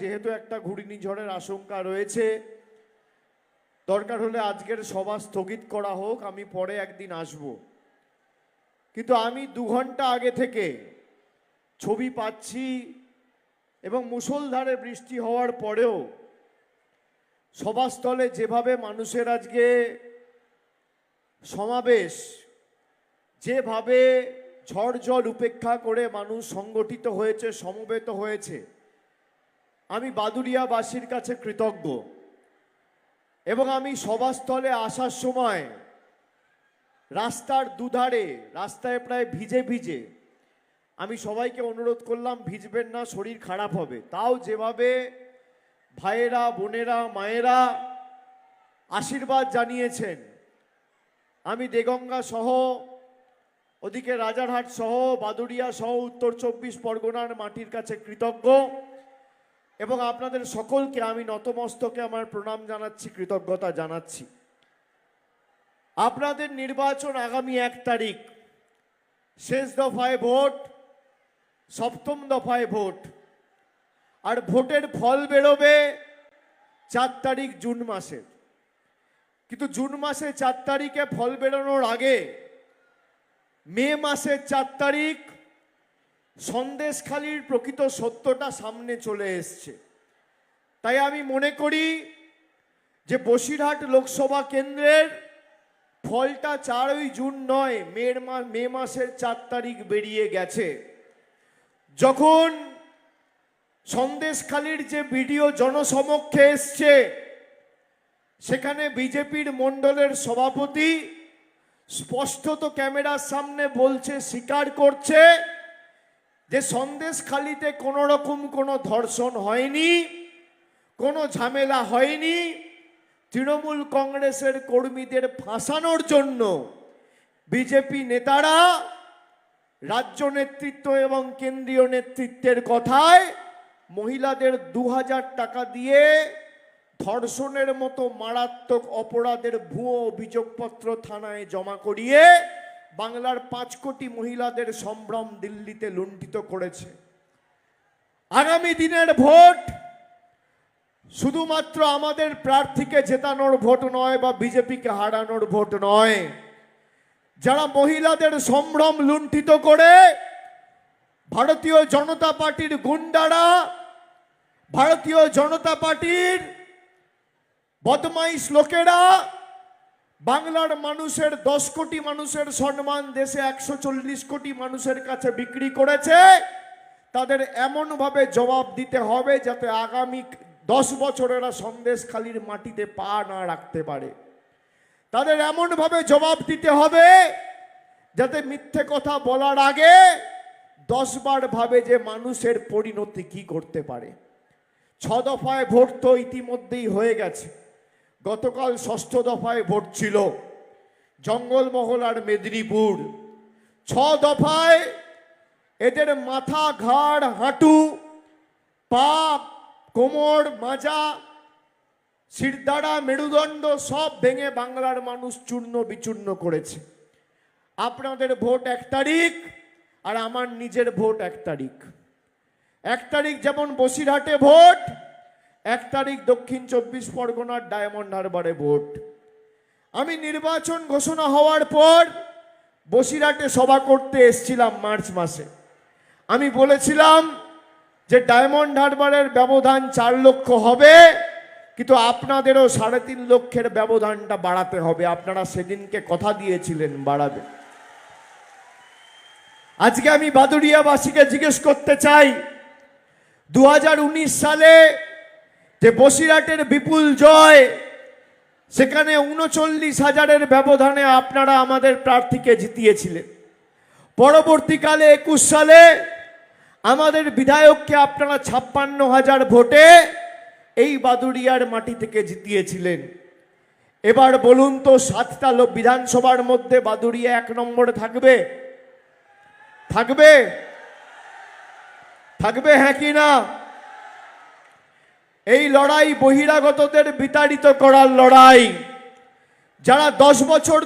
যেহেতু একটা ঘূর্ণিঝড়ের আশঙ্কা রয়েছে, দরকার হলে আজকের সভা স্থগিত করা হোক, আমি পরে একদিন আসব। কিন্তু আমি দু ঘণ্টা আগে থেকে ছবি পাচ্ছি এবং মুষলধারে বৃষ্টি হওয়ার পরেও সভাস্থলে যেভাবে মানুষের আজকে সমাবেশ, যেভাবে ঝড় জল উপেক্ষা করে মানুষ সংগঠিত হয়েছে, সমবেত হয়েছে আমি বাদুরিয়াবাসীর কাছে কৃতজ্ঞ। এবং আমি সভাস্থলে আসার সময় রাস্তার দুধারে, রাস্তায় প্রায় ভিজে ভিজে আমি সবাইকে অনুরোধ করলাম, ভিজবেন না, শরীর খারাপ হবে। তাও যেভাবে ভাইয়েরা, বোনেরা, মায়েরা আশীর্বাদ জানিয়েছেন, আমি দেগঙ্গা সহ, ওদিকে রাজারহাট সহ, বাদুড়িয়া সহ, উত্তর চব্বিশ পরগনার মাটির কাছে কৃতজ্ঞ। এবং আপনাদের সকলকে আমি নতমস্তকে আমার প্রণাম জানাচ্ছি, কৃতজ্ঞতা জানাচ্ছি। আপনাদের নির্বাচন আগামী এক তারিখ, শেষ দফায় ভোট, সপ্তম দফায় ভোট। আর ভোটের ফল বেরোবে চার তারিখ জুন মাসের কিন্তু জুন মাসে চার তারিখে ফল বেরোনোর আগে মে মাসের চার তারিখ সন্দেশখালির প্রকৃত সত্যটা সামনে চলে এসছে। তাই আমি মনে করি যে বসিরহাট লোকসভা কেন্দ্রের ফলটা চারই জুন নয়, মের মা, মে মাসের চার তারিখ বেরিয়ে গেছে। যখন সন্দেশখালির যে ভিডিও জনসমক্ষে এসছে, সেখানে বিজেপির মণ্ডলের সভাপতি স্পষ্টত ক্যামেরার সামনে বলছে, স্বীকার করছে যে সন্দেশখালিতে কোনো রকম কোনো ধর্ষণ হয়নি, কোনো ঝামেলা হয়নি, তৃণমূল কংগ্রেসের কর্মীদের ফাঁসানোর জন্য বিজেপি নেতারা রাজ্য নেতৃত্ব এবং কেন্দ্রীয় নেতৃত্বের কথায় মহিলাদের দু হাজার টাকা দিয়ে ধর্ষণের মতো মারাত্মক অপরাধের ভুয়ো অভিযোগপত্র থানায় জমা করিয়ে বাংলার পাঁচ কোটি মহিলাদের সম্ভ্রম দিল্লিতে লুণ্ঠিত করেছে। আগামী দিনের ভোট শুধুমাত্র আমাদের প্রার্থীকে জেতানোর ভোট নয় বা বিজেপিকে হারানোর ভোট নয়। যারা মহিলাদের সম্ভ্রম লুণ্ঠিত করে, ভারতীয় জনতা পার্টির গুন্ডারা, ভারতীয় জনতা পার্টির বদমাইশ লোকেরা বাংলার মানুষের দশ কোটি মানুষের সম্মান দেশে একশো চল্লিশ কোটি মানুষের কাছে বিক্রি করেছে, তাদের এমনভাবে জবাব দিতে হবে যাতে আগামী দশ বছরেরা সন্দেশখালির মাটিতে পা না রাখতে পারে। তাদের এমনভাবে জবাব দিতে হবে যাতে মিথ্যে কথা বলার আগে দশবার ভাবে যে মানুষের পরিণতি কি করতে পারে। ছ দফায় ভোট তো ইতিমধ্যেই হয়ে গেছে। গতকাল ষষ্ঠ দফায় ভোট ছিল। জঙ্গলমহল আর মেদিনীপুর। ছ দফায় এদের মাথা ঘাড়, হাঁটু, পা, কোমর, মাজা, শিরদাঁড়া, মেরুদণ্ড সব ভেঙে বাংলার মানুষ চূর্ণ বিচূর্ণ করেছে। আপনাদের ভোট এক তারিখ আর আমার নিজের ভোট এক তারিখ। এক তারিখ যেমন বসিরহাটে ভোট এক তারিখ দক্ষিণ চব্বিশ পরগনার ডায়মন্ড হারবারে ভোট। আমি নির্বাচন ঘোষণা হওয়ার পর বসিরহাটে সভা করতে এসছিলাম মার্চ মাসে। আমি বলেছিলাম যে ডায়মন্ড হারবারের ব্যবধান চার লক্ষ হবে, কিন্তু আপনাদেরও সাড়ে তিন লক্ষের ব্যবধানটা বাড়াতে হবে। আপনারা সেদিনকে কথা দিয়েছিলেন বাড়াবে। আজকে আমি বাদুরিয়াবাসীকে জিজ্ঞেস করতে চাই দু হাজার উনিশ সালে যে বসিরহাটের বিপুল জয়, সেখানে উনচল্লিশ হাজারের ব্যবধানে আপনারা আমাদের প্রার্থীকে জিতিয়েছিলেন। পরবর্তীকালে একুশ সালে আমাদের বিধায়ককে আপনারা ছাপ্পান্ন হাজার ভোটে এই বাদুড়িয়ার মাটি থেকে জিতিয়েছিলেন। এবার বলুন তো, সাতটা লোক বিধানসভার মধ্যে বাদুড়িয়া এক নম্বরে থাকবে? থাকবে? থাকবে হ্যাঁ কি না? এই লড়াই বহিরাগতদের বিতাড়িত করার লড়াই। যারা দশ বছর